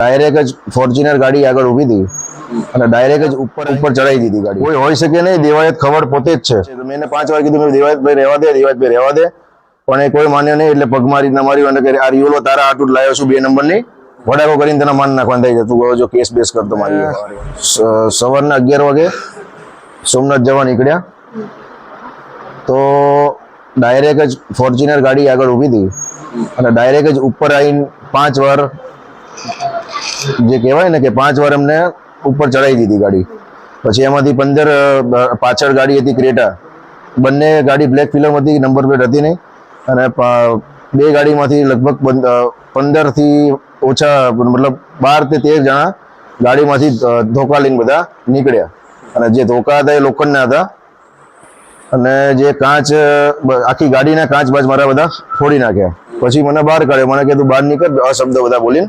Direct જ Fortuner ગાડી આગળ ઊભી હતી અને ડાયરેક્ટ જ ઉપર ઉપર ચડાવી દીધી ગાડી. કોઈ હોઈ શકે નહીં દેવાયત ખબર પોતે જ છે. તો મેં પાંચ વાર કીધું દેવાયતભાઈ રહેવા દે દેવાયતભાઈ રહેવા દે. પણ એ કોઈ માન્યો નહીં એટલે પગમારી ના માર્યું અને આ રિયોલો તારા આટલું લાવ્યો છું બે નંબરની. વડાકો કરીને તને માન નાખવાનું થઈ જતું જો કેસ બેસ કરતો મારી સવારના અગિયાર વાગે સોમનાથ જવા નીકળ્યા. તો ડાયરેક્ટ જ ફોર્ચ્યુનર ગાડી આગળ ઊભી હતી અને ડાયરેક્ટ જ ઉપર આવીને પાંચ વાર જે કહેવાય ને કે પાંચ વાર અમને ઉપર ચડાવી દીધી ગાડી. પછી એમાંથી પંદર પાછળ ગાડી હતી ક્રેટા. બંને ગાડી બ્લેક ફિલ્મ હતી નંબર પ્લેટ હતી નહીં. અને બે ગાડીમાંથી લગભગ પંદરથી ઓછા, મતલબ બાર તે તેર જણા ગાડીમાંથી ધોકા લઈને બધા નીકળ્યા. અને જે ધોકા હતા એ લોખંડના હતા. અને જે કાચ આખી ગાડીના કાચ બાજ મારા બધા ફોડી નાખ્યા. પછી મને બહાર કાઢ્યો. મને કીધું, બહાર નીકળ આ શબ્દ બધા બોલીને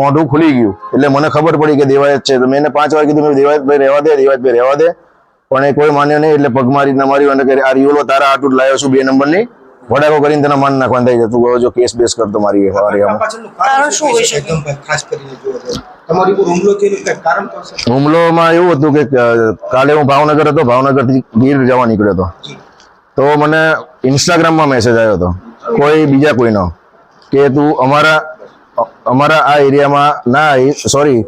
મોઢું ખુલી ગયું. એટલે મને ખબર પડી કે દેવાયત છે. તો મેં એને પાંચ વાર કીધું મેં દેવાયતભાઈ રહેવા દે દેવાયતભાઈ રહેવા દે. પણ એ કોઈ માન્યો નહીં એટલે પગમારી ના માર્યું અને આ રિયોલો તારા આટું લાવ્યો છું બે નંબરની. વડાકો કરીને તને માન નાખવાનું થઈ જતું હવે જો કેસ બેસ કરતો મારી મારી આમાં. શું હોઈ શકે? એકદમ ખાસ કરીને જુઓ તો તમારી ઉપર હુમલો થયેલો કઈ કારણ તો હશે હુમલોમાં એવું હતું કે કાલે હું ભાવનગર હતો ભાવનગરથી ગીર જવા નીકળ્યો હતો. તો મને ઇન્સ્ટાગ્રામમાં મેસેજ આવ્યો હતો. કોઈ બીજા કોઈનો કે તું અમારા અમારા આ એરિયામાં ના સોરી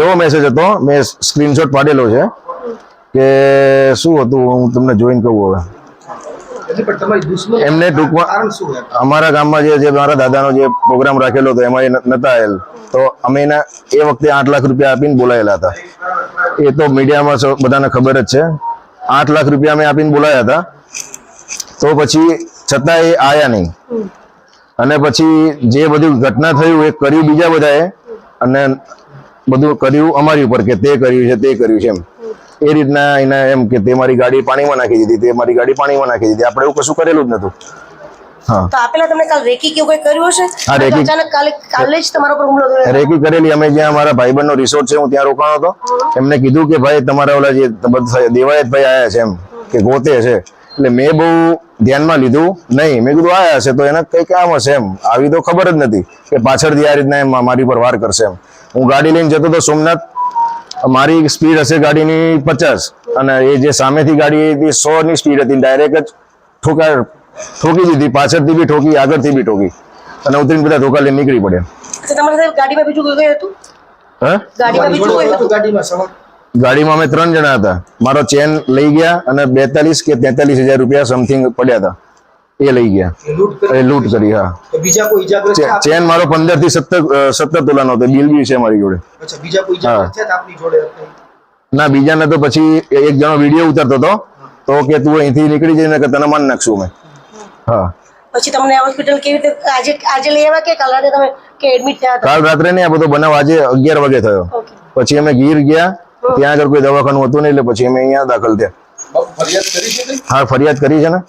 એવો મેસેજ હતો મેં સ્ક્રીનશોટ પાડેલો છે કે શું હતું હું તમને જોઈન કહું હવે. એમને ટૂંકમાં અમારા ગામમાં જે જે મારા દાદાનો જે પ્રોગ્રામ રાખેલો હતો એમાં એ નતા આવેલ. તો અમે એના એ વખતે આઠ લાખ રૂપિયા આપીને બોલાયેલા હતા. એ તો મીડિયામાં બધાને ખબર જ છે. આઠ લાખ રૂપિયા અમે આપીને બોલાયા હતા. તો પછી છતાં એ આયા નહીં. અને પછી જે બધું ઘટના થયું એ કર્યું બીજા બધાએ અને બધું કર્યું અમારી ઉપર કે તે કર્યું છે તે કર્યું છે એમ. એ રીતના એના એમ કે તે મારી ગાડી પાણીમાં નાખી દીધી તે મારી ગાડી પાણીમાં નાખી દીધી. આપણે એવું કશું કરેલું જ નતું હા. તો આપેલા તમને કાલ રેકી કે કઈ કર્યું હશે? હા, રેકી. અચાનક કાલે કાલે જ તમારા ઉપર હુમલો થયો. રેકી કરેલી. અમે જ્યાં અમારા ભાઈબંધનો રિસોર્ટ છે હું ત્યાં રોકાણો હતો. એમને કીધું કે ભાઈ તમારા ઓલા જે દેવાયત ભાઈ આયા છે એમ કે ગોતે છે. એટલે મેં બહુ ધ્યાનમાં લીધું નહીં. મેં કીધું આવ્યા છે તો એને કઈ કામ હશે એમ. આવી તો ખબર જ નથી કે પાછળથી આ રીતના એમ મારી પર વાર કરશે એમ. હું ગાડી લઈને જતો હતો સોમનાથ મારી સ્પીડ હશે ગાડીની પચાસ અને એ જે સામેથી ગાડી હતી સો ની સ્પીડ હતી ડાયરેક્ટ જ ઠોકા ઠોકી દીધી. પાછળથી બી ઠોકી આગળથી બી ઠોકી અને ઉતરીને બધા ધોકા લઈને નીકળી પડ્યા. તો સાથે ગાડીમાં બીજું કોઈ હતું? હા? ગાડીમાં બીજું કોઈ હતું? ગાડીમાં સવાર ગાડીમાં અમે ત્રણ જણા હતા. મારો ચેન લઈ ગયા અને બેતાલીસ કે તેતાલીસ હજાર રૂપિયા સમથિંગ પડ્યા હતા. એ લઈ ગયા. એ લૂંટ કરી. એ લૂંટ કરી હા. બીજા કોઈ ઈજાગ્રસ્ત ચેન મારો પંદરથી સત્તર સત્તર તોલાનો હતો. બિલ બી છે મારી જોડે. અચ્છા બીજા કોઈ ઈજાગ્રસ્ત થયા હતા આપની જોડે? ના બીજાને તો પછી એક જણો વીડિયો ઉતારતો હતો. તો કે તું અહીંથી નીકળી જઈને કે તને માન નાખશું અમે. હા. પછી તમને હોસ્પિટલ કેવી રીતે આજે આજે લઈ આવ્યા કે કાલ રાતે તમે કે એડમિટ થયા કાલ રાત્રે નહીં આ બધો બનાવ આજે અગિયાર વાગે થયો. પછી અમે ગીર ગયા. ત્યાં આગળ કોઈ દવાખાનું હતું નહીં એટલે પછી અમે અહીંયા દાખલ થયા. હા ફરિયાદ કરી છે ને?